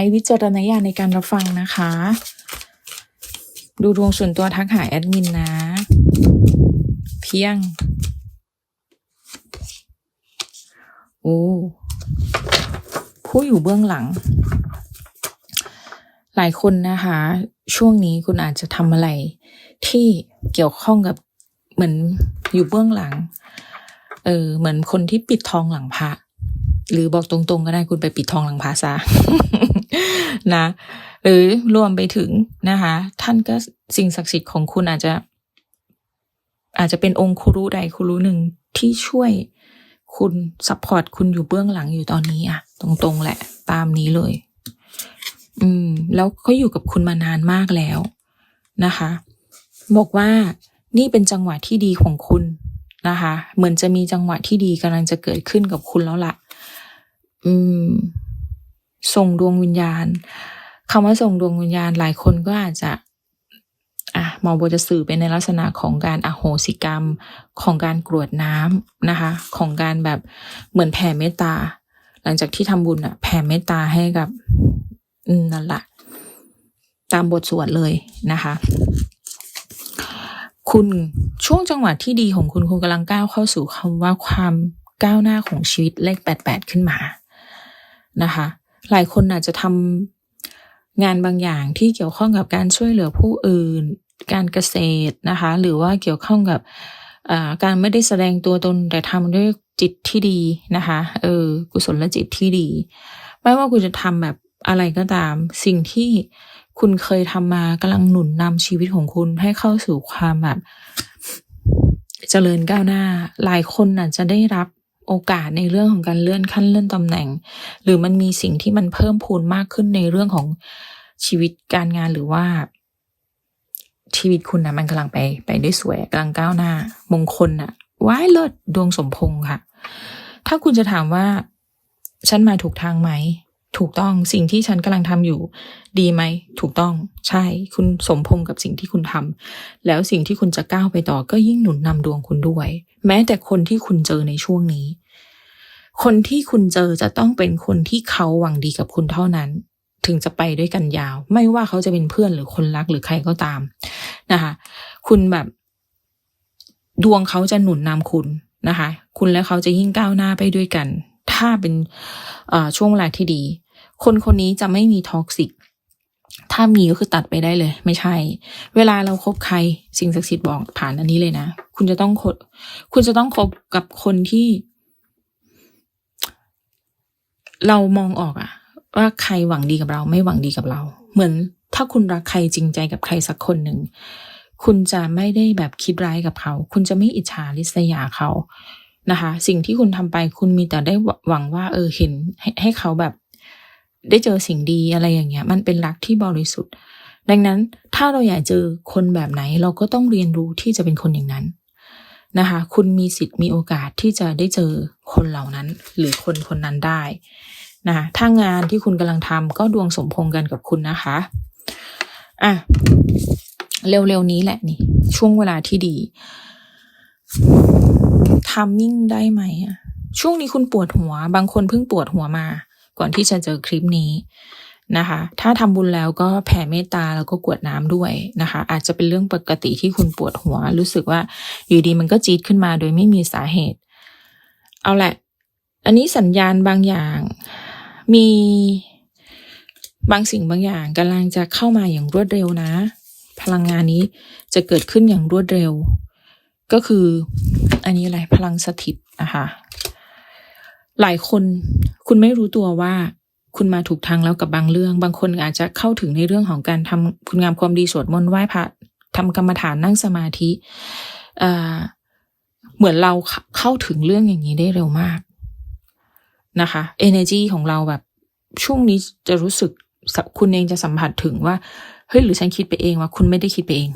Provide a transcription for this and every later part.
ช้วิจารณญาณในการรับฟังนะคะ ดูดวงส่วนตัวทักหาแอดมินนะ เพียงโอ้ผู้อยู่เบื้องหลัง หลายคนนะคะ ช่วงนี้คุณอาจจะทำอะไรที่เกี่ยวข้องกับเหมือนอยู่เบื้องหลัง เออ เหมือนคนที่ปิดทองหลังพระหรือบอกตรงๆก็ได้คุณไปปิดทองหลังพระซะ นะ หรือรวมไปถึงนะคะ ท่านก็สิ่งศักดิ์สิทธิ์ของคุณอาจจะ อาจจะเป็นองค์ครูใดครูหนึ่งที่ช่วยคุณซัพพอร์ตคุณอยู่เบื้องหลังอยู่ตอนนี้อะตรงๆแหละ ตามนี้เลย อืม แล้วเขาอยู่กับคุณมานานมากแล้วนะคะ บอกว่านี่เป็นจังหวะที่ดีของคุณนะคะ เหมือนจะมีจังหวะที่ดีกำลังจะเกิดขึ้นกับคุณแล้วล่ะ อืม ส่งดวงวิญญาณคำว่าส่งดวงวิญญาณหลายคนก็อาจจะอะหมอโบจะสื่อเป็นในลักษณะของการอโหสิกรรมของการกรวดน้ำนะคะ ของการแบบเหมือนแผ่เมตตา หลังจากที่ทำบุญอะแผ่เมตตาให้กับอืมนั่นแหละตามบทสวดเลยนะคะ คุณช่วงจังหวะที่ดีของคุณคุณกำลังก้าวเข้าสู่คำว่าความก้าวหน้าของชีวิตเลขแปดแปดขึ้นมานะคะ หลายคนอาจจะทำงานบางอย่างที่เกี่ยวข้องกับการช่วยเหลือผู้อื่น การเกษตรนะคะ หรือว่าเกี่ยวข้องกับการไม่ได้แสดงตัวตนแต่ทำด้วยจิตที่ดีนะคะเออกุศลลจิตที่ดี ไม่ว่าคุณจะทำแบบอะไรก็ตาม สิ่งที่คุณเคยทำมากำลังหนุนนำชีวิตของคุณให้เข้าสู่ความแบบเจริญก้าวหน้า หลายคนอาจจะได้รับ โอกาสในเรื่องของการเลื่อนขั้นเลื่อนตำแหน่ง หรือมันมีสิ่งที่มันเพิ่มพูนมากขึ้นในเรื่องของชีวิตการงานหรือว่า ชีวิตคุณนะมันกำลังไปไปได้สวยกำลังก้าวหน้า มงคลน่ะว้ายเลิศดวงสมพงค์ค่ะ ถ้าคุณจะถามว่า ฉันมาถูกทางไหม ถูกต้องสิ่งที่ฉันกำลังทำอยู่ ดีไหม ถูกต้องใช่ คุณสมพงษ์กับสิ่งที่คุณทำแล้วสิ่งที่คุณจะก้าวไปต่อก็ยิ่งหนุนนำดวงคุณด้วย แม้แต่คนที่คุณเจอในช่วงนี้ คนที่คุณเจอจะต้องเป็นคนที่เขาหวังดีกับคุณเท่านั้น ถึงจะไปด้วยกันยาว ไม่ว่าเขาจะเป็นเพื่อนหรือคนรักหรือใครก็ตามนะคะ คุณแบบ ดวงเขาจะหนุนนำคุณนะคะ คุณและเขาจะยิ่งก้าวหน้าไปด้วยกัน ถ้าเป็นช่วงเวลาที่ดี คนคนนี้จะไม่มีท็อกซิกถ้ามีก็คือตัดไปได้เลย ไม่ใช่ เวลาเราคบใครสิ่งศักดิ์สิทธิ์บอกผ่านอันนี้เลยนะ คุณจะต้องคบคุณจะต้องคบกับคนที่ เรามองออกอะว่าใครหวังดีกับเรา ไม่หวังดีกับเรา เหมือนถ้าคุณรักใครจริงใจกับใครสักคนหนึ่ง คุณจะไม่ได้แบบคิดร้ายกับเขา คุณจะไม่อิจฉาริษยาเขา นะคะ สิ่งที่คุณทำไปคุณมีแต่ได้หวังว่า เออเห็นให้ให้เขาแบบ ได้เจอสิ่งดีอะไรอย่างเงี้ย มันเป็นรักที่บริสุทธิ์ ดังนั้นถ้าเราอยากเจอคนแบบไหน เราก็ต้องเรียนรู้ที่จะเป็นคนอย่างนั้นนะคะ คุณมีสิทธิ์มีโอกาสที่จะได้เจอคนเหล่านั้น หรือคนคนนั้นได้นะคะถ้างานที่คุณกำลังทำก็ดวงสมพงกันกับคุณนะคะอะเร็วๆนี้แหละนี่ ช่วงเวลาที่ดี ทามมิ่งได้ไหมอะช่วงนี้คุณปวดหัว บางคนเพิ่งปวดหัวมา ก่อนที่จะเจอคลิปนี้นะคะ ถ้าทำบุญแล้วก็แผ่เมตตาแล้วก็กวดน้ำด้วยนะคะ อาจจะเป็นเรื่องปกติที่คุณปวดหัว รู้สึกว่าอยู่ดีมันก็จี๊ดขึ้นมาโดยไม่มีสาเหตุ เอาแหละ อันนี้สัญญาณบางอย่าง มีบางสิ่งบางอย่างกำลังจะเข้ามาอย่างรวดเร็วนะ พลังงานนี้จะเกิดขึ้นอย่างรวดเร็ว ก็คือ อันนี้อะไรพลังสถิตนะคะ หลายคนคุณไม่รู้ตัวว่าคุณมาถูกทางแล้วกับบางเรื่อง บางคนอาจจะเข้าถึงในเรื่องของการทำคุณงามความดีสวดมนต์ไหว้พระทำกรรมฐานนั่งสมาธิอ่าเหมือนเราเข้าถึงเรื่องอย่างนี้ได้เร็วมากนะคะ energy ของเราแบบช่วงนี้จะรู้สึกคุณเองจะสัมผัสถึงว่า เฮ้ยหรือฉันคิดไปเองว่าคุณไม่ได้คิดไปเอง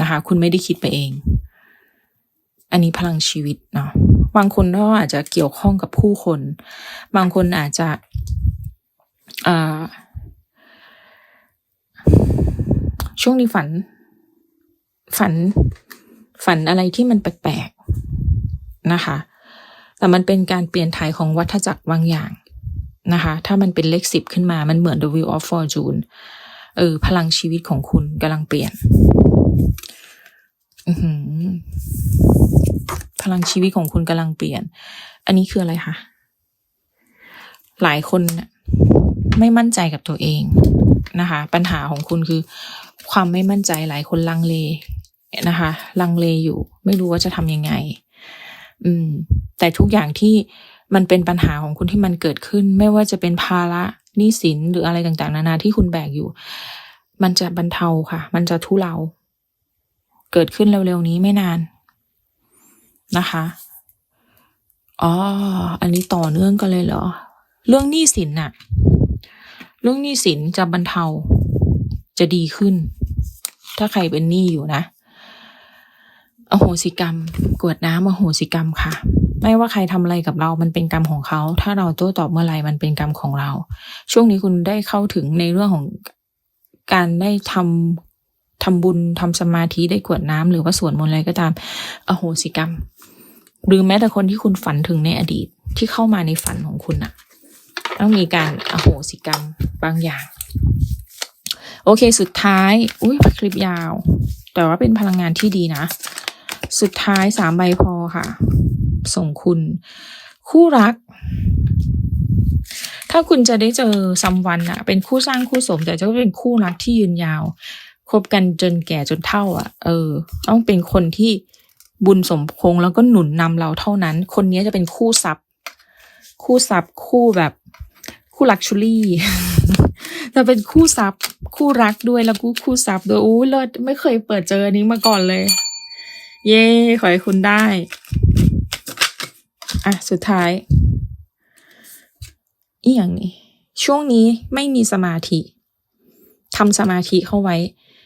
นะคะ คุณไม่ได้คิดไปเอง อันนี้พลังชีวิตเนาะบางคนก็อาจจะเกี่ยวข้องกับผู้คน บางคนอาจจะช่วงนี้ฝัน ฝันฝันอะไรที่มันแปลกๆนะคะ แต่มันเป็นการเปลี่ยนถ่ายของวัฏจักรบางอย่างนะคะ ถ้ามันเป็นเลขสิบขึ้นมา มันเหมือน the wheel of fortune เออ พลังชีวิตของคุณกำลังเปลี่ยน อือหือ พลังชีวิตของคุณกำลังเปลี่ยน อันนี้คืออะไรคะหลายคนไม่มั่นใจกับตัวเองนะคะ ปัญหาของคุณคือ ความไม่มั่นใจหลายคนลังเลนะคะ ลังเลอยู่ ไม่รู้ว่าจะทำยังไง อืม แต่ทุกอย่างที่มันเป็นปัญหาของคุณที่มันเกิดขึ้น ไม่ว่าจะเป็นภาระหนี้สินหรืออะไรต่างๆ นานาที่คุณแบกอยู่ มันจะบรรเทาค่ะ มันจะทุเลา เกิดขึ้นเร็วๆนี้ไม่นาน นะคะ อ๋อ อันนี้ต่อเนื่องกันเลยเหรอ เรื่องหนี้สินน่ะ เรื่องหนี้สินจะบรรเทา จะดีขึ้น ถ้าใครเป็นหนี้อยู่นะ อโหสิกรรม กวดน้ำอโหสิกรรมค่ะ ไม่ว่าใครทำอะไรกับเรา มันเป็นกรรมของเขา ถ้าเราโต้ตอบเมื่อไหร่มันเป็นกรรมของเรา ช่วงนี้คุณได้เข้าถึงในเรื่องของการได้ทำทำบุญทำสมาธิได้กวดน้ำหรือว่าสวดมนต์อะไรก็ตาม อโหสิกรรม หรือแม้แต่คนที่คุณฝันถึงในอดีตที่เข้ามาในฝันของคุณอะต้องมีการอโหสิกรรมบางอย่าง โอเคสุดท้าย อุ้ยคลิปยาว แต่ว่าเป็นพลังงานที่ดีนะ สุดท้ายสามใบพอค่ะ ส่งคุณ คู่รัก ถ้าคุณจะได้เจอซัมวันอะเป็นคู่สร้างคู่สม แต่จะเป็นคู่รักที่ยืนยาวคบกันจนแก่จนเท่าอะเออ ต้องเป็นคนที่ บุญสมพงษ์แล้วก็หนุนนำเราเท่านั้น คนนี้จะเป็นคู่ทรัพย์คู่ทรัพย์คู่แบบคู่ลักชูรี่จะเป็นคู่ทรัพย์คู่รักด้วยแล้วก็คู่ทรัพย์ด้วยอู้เลิศไม่เคยเปิดเจออันนี้มาก่อนเลย เย้ขอให้คุณได้ อะ สุดท้ายอีกอย่างนี้ ช่วงนี้ไม่มีสมาธิทำสมาธิเข้าไว้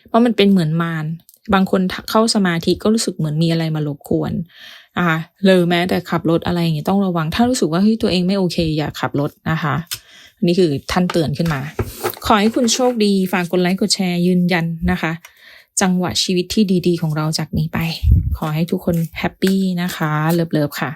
เพราะมันเป็นเหมือนมาร บางคนเข้าสมาธิก็รู้สึกเหมือนมีอะไรมารบกวนนะคะเลยแม้แต่ขับรถอะไรอย่างเงี้ยต้องระวัง ถ้ารู้สึกว่าเฮ้ยตัวเองไม่โอเค อย่าขับรถนะคะนี่คือท่านเตือนขึ้นมา ขอให้คุณโชคดี ฝากกดไลค์กดแชร์ยืนยันนะคะ จังหวะชีวิตที่ดีๆ ของเราจากนี้ไป ขอให้ทุกคนแฮปปี้นะคะ เลิฟๆค่ะ